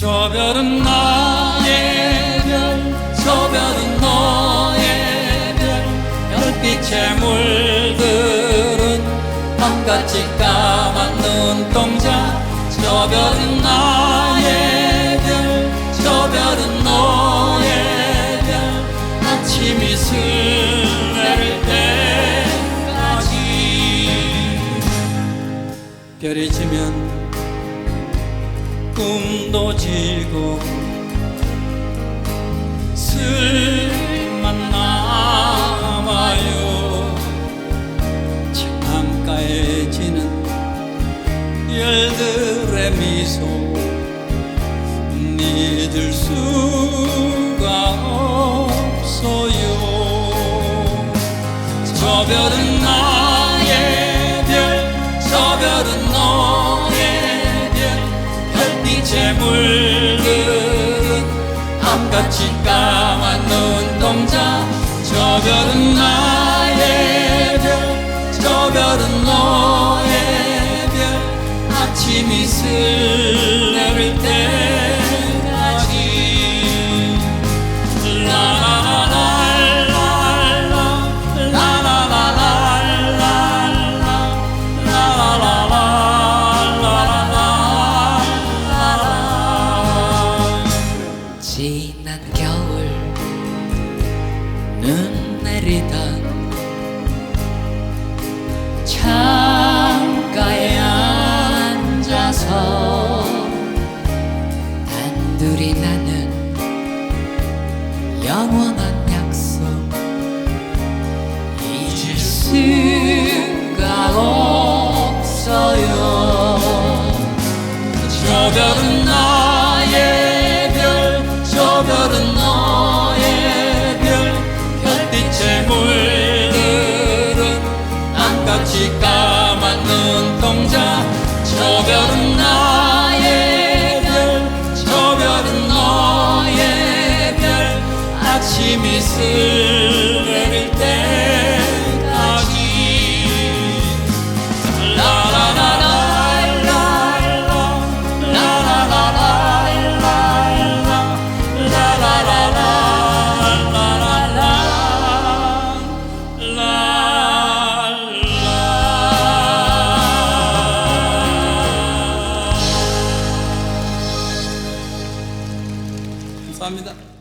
저 별은 나의 별, 저 별은 너의 별, 별빛에 물들은 밤같이 까만 눈동자. 저 별은 나의 별, 저 별은 너의 별, 아침이 스 꿈도 지고 슬만 남아요. 창가에 지는 열들의 미소 잊을 수가 없어요. 저 별은 물든 암같이 까만 눈동자. 저 별은 나의 별, 저 별은 너의 별, 아침이 슬 겨울 눈 내리던 아침 이슬 내릴 때 감사합니다.